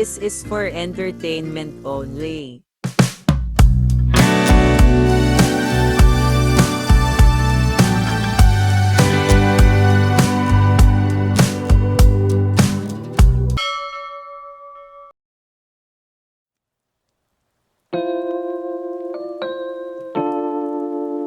This is for entertainment only.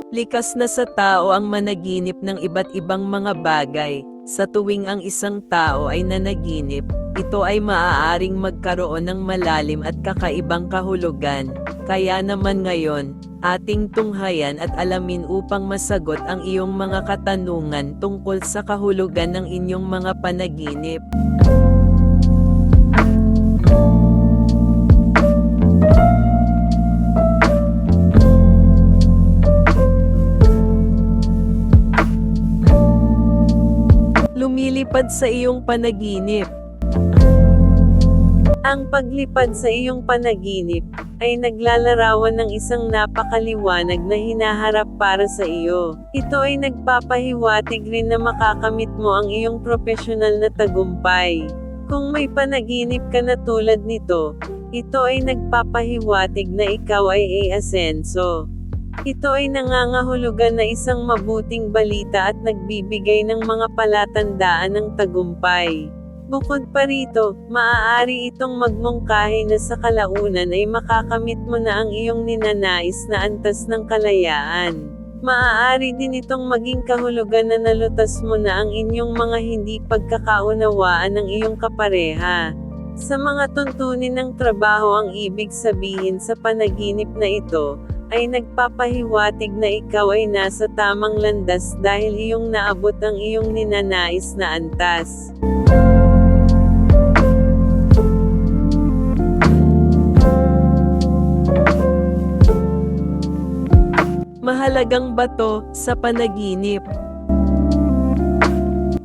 Likas na sa tao ang managinip ng iba't ibang mga bagay. Sa tuwing ang isang tao ay nanaginip, ito ay maaaring magkaroon ng malalim at kakaibang kahulugan. Kaya naman ngayon, ating tunghayan at alamin upang masagot ang iyong mga katanungan tungkol sa kahulugan ng inyong mga panaginip. Lumilipad sa iyong panaginip. Ang paglipad sa iyong panaginip ay naglalarawan ng isang napakaliwanag na hinaharap para sa iyo. Ito ay nagpapahiwatig rin na makakamit mo ang iyong profesional na tagumpay. Kung may panaginip ka na tulad nito, ito ay nagpapahiwatig na ikaw ay asenso. Ito ay nangangahulugan na isang mabuting balita at nagbibigay ng mga palatandaan ng tagumpay. Bukod pa rito, maaari itong magmungkahi na sa kalaunan ay makakamit mo na ang iyong ninanais na antas ng kalayaan. Maaari din itong maging kahulugan na nalutas mo na ang inyong mga hindi pagkakaunawaan ng iyong kapareha. Sa mga tuntunin ng trabaho ang ibig sabihin sa panaginip na ito, ay nagpapahiwatig na ikaw ay nasa tamang landas dahil iyong naabot ang iyong ninanais na antas. Mahalagang bato sa panaginip.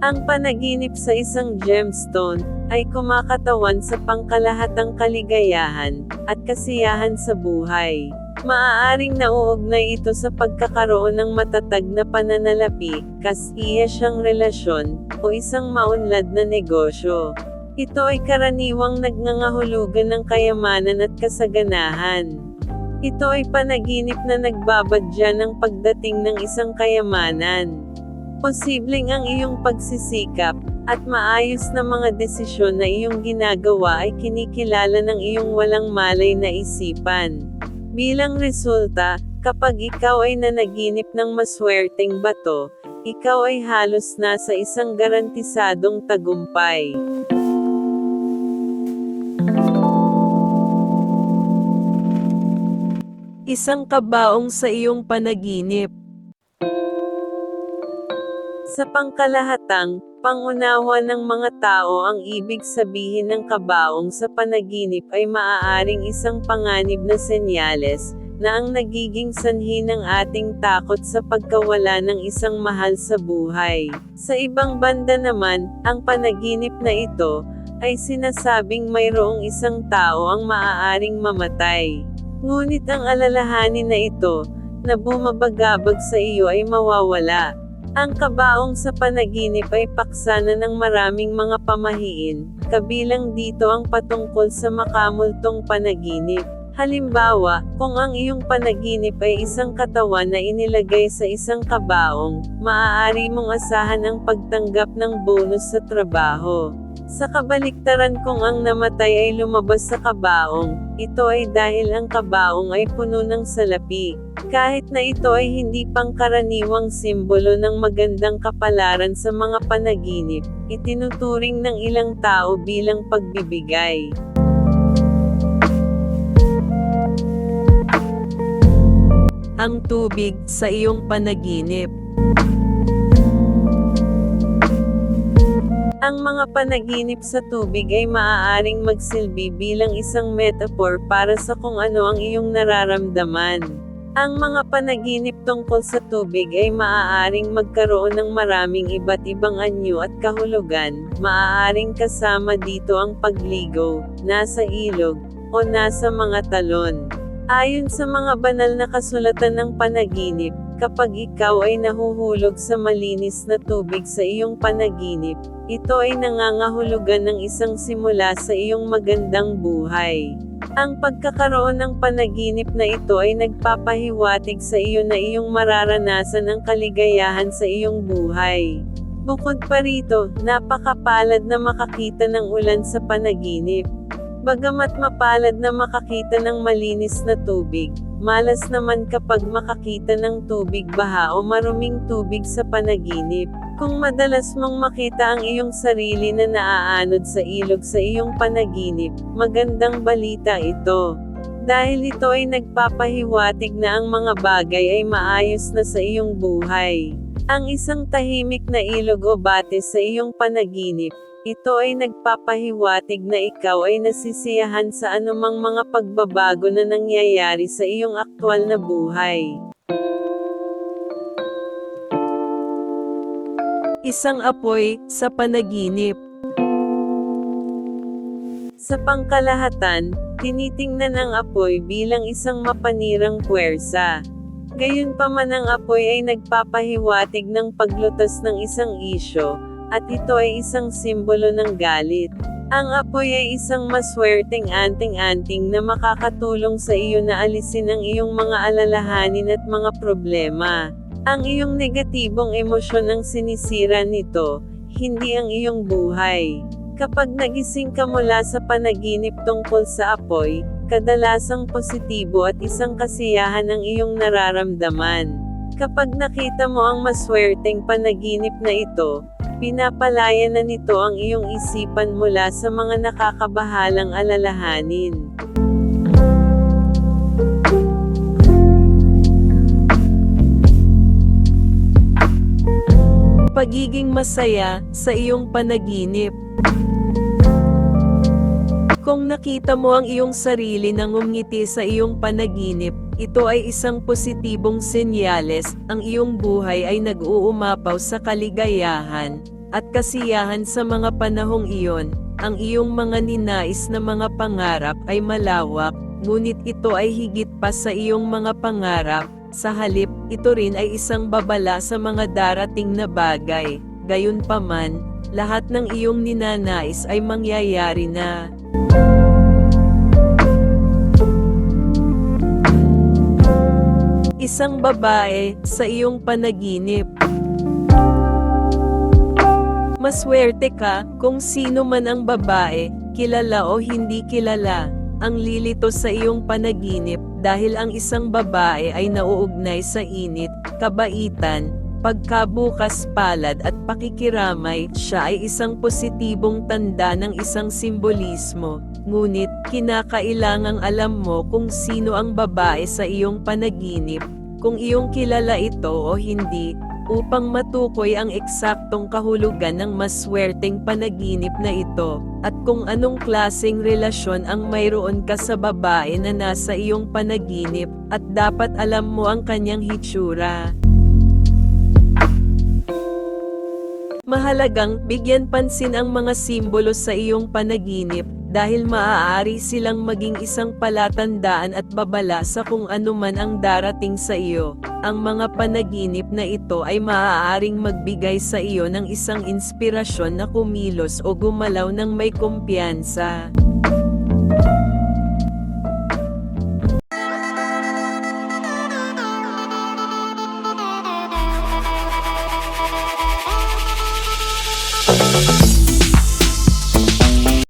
Ang panaginip sa isang gemstone ay kumakatawan sa pangkalahatang kaligayahan at kasiyahan sa buhay. Maaaring nauugnay ito sa pagkakaroon ng matatag na pananalapi, kasiya siyang relasyon, o isang maunlad na negosyo. Ito ay karaniwang nagnangahulugan ng kayamanan at kasaganahan. Ito ay panaginip na nagbabadya ng pagdating ng isang kayamanan. Posibleng ang iyong pagsisikap, at maayos na mga desisyon na iyong ginagawa ay kinikilala ng iyong walang malay na isipan. Bilang resulta, kapag ikaw ay nanaginip ng maswerteng bato, ikaw ay halos nasa isang garantisadong tagumpay. Isang kabaong sa iyong panaginip. Sa pangkalahatang, pangunawa ng mga tao ang ibig sabihin ng kabaong sa panaginip ay maaaring isang panganib na senyales, na ang nagiging sanhi ng ating takot sa pagkawala ng isang mahal sa buhay. Sa ibang banda naman, ang panaginip na ito, ay sinasabing mayroong isang tao ang maaaring mamatay. Ngunit ang alalahanin na ito, na bumabagabag sa iyo ay mawawala. Ang kabaong sa panaginip ay paksana ng maraming mga pamahiin, kabilang dito ang patungkol sa makamultong panaginip. Halimbawa, kung ang iyong panaginip ay isang katawan na inilagay sa isang kabaong, maaari mong asahan ang pagtanggap ng bonus sa trabaho. Sa kabaliktaran kung ang namatay ay lumabas sa kabaong, ito ay dahil ang kabaong ay puno ng salapi. Kahit na ito ay hindi pangkaraniwang simbolo ng magandang kapalaran sa mga panaginip, itinuturing ng ilang tao bilang pagbibigay. Ang tubig sa iyong panaginip. Ang mga panaginip sa tubig ay maaaring magsilbi bilang isang metaphor para sa kung ano ang iyong nararamdaman. Ang mga panaginip tungkol sa tubig ay maaaring magkaroon ng maraming iba't ibang anyo at kahulugan, maaaring kasama dito ang pagligo, nasa ilog, o nasa mga talon. Ayon sa mga banal na kasulatan ng panaginip, kapag ikaw ay nahuhulog sa malinis na tubig sa iyong panaginip, ito ay nangangahulugan ng isang simula sa iyong magandang buhay. Ang pagkakaroon ng panaginip na ito ay nagpapahiwatig sa iyo na iyong mararanasan ang kaligayahan sa iyong buhay. Bukod pa rito, napakapalad na makakita ng ulan sa panaginip. Bagamat mapalad na makakita ng malinis na tubig, malas naman kapag makakita ng tubig baha o maruming tubig sa panaginip. Kung madalas mong makita ang iyong sarili na naaanod sa ilog sa iyong panaginip, magandang balita ito. Dahil ito ay nagpapahiwatig na ang mga bagay ay maayos na sa iyong buhay. Ang isang tahimik na ilog o bate sa iyong panaginip, ito ay nagpapahiwatig na ikaw ay nasisiyahan sa anumang mga pagbabago na nangyayari sa iyong aktwal na buhay. Isang apoy sa panaginip. Sa pangkalahatan, tinitingnan ang apoy bilang isang mapanirang puwersa. Gayunpaman ang apoy ay nagpapahiwatig ng paglutas ng isang isyo, at ito ay isang simbolo ng galit. Ang apoy ay isang maswerteng anting-anting na makakatulong sa iyo na alisin ang iyong mga alalahanin at mga problema. Ang iyong negatibong emosyon ang sinisira nito, hindi ang iyong buhay. Kapag nagising ka mula sa panaginip tungkol sa apoy, kadalasang positibo at isang kasiyahan ang iyong nararamdaman. Kapag nakita mo ang maswerteng panaginip na ito, pinapalaya na nito ang iyong isipan mula sa mga nakakabahalang alalahanin. Pagiging masaya sa iyong panaginip. Kung nakita mo ang iyong sarili na ngumngiti sa iyong panaginip, ito ay isang positibong senyales, ang iyong buhay ay nag-uumapaw sa kaligayahan, at kasiyahan sa mga panahong iyon, ang iyong mga ninais na mga pangarap ay malawak, ngunit ito ay higit pa sa iyong mga pangarap, sa halip, ito rin ay isang babala sa mga darating na bagay, gayunpaman, lahat ng iyong ninanais ay mangyayari na. Isang babae sa iyong panaginip. Maswerte ka kung sino man ang babae, kilala o hindi kilala, ang lilito sa iyong panaginip dahil ang isang babae ay nauugnay sa init, kabaitan, pagkabukas palad at pakikiramay, siya ay isang positibong tanda ng isang simbolismo. Ngunit, kinakailangang alam mo kung sino ang babae sa iyong panaginip, kung iyong kilala ito o hindi, upang matukoy ang eksaktong kahulugan ng maswerteng panaginip na ito, at kung anong klaseng relasyon ang mayroon ka sa babae na nasa iyong panaginip, at dapat alam mo ang kanyang hitsura. Mahalagang bigyan pansin ang mga simbolo sa iyong panaginip dahil maaari silang maging isang palatandaan at babala sa kung ano man ang darating sa iyo. Ang mga panaginip na ito ay maaaring magbigay sa iyo ng isang inspirasyon na kumilos o gumalaw ng may kumpiyansa.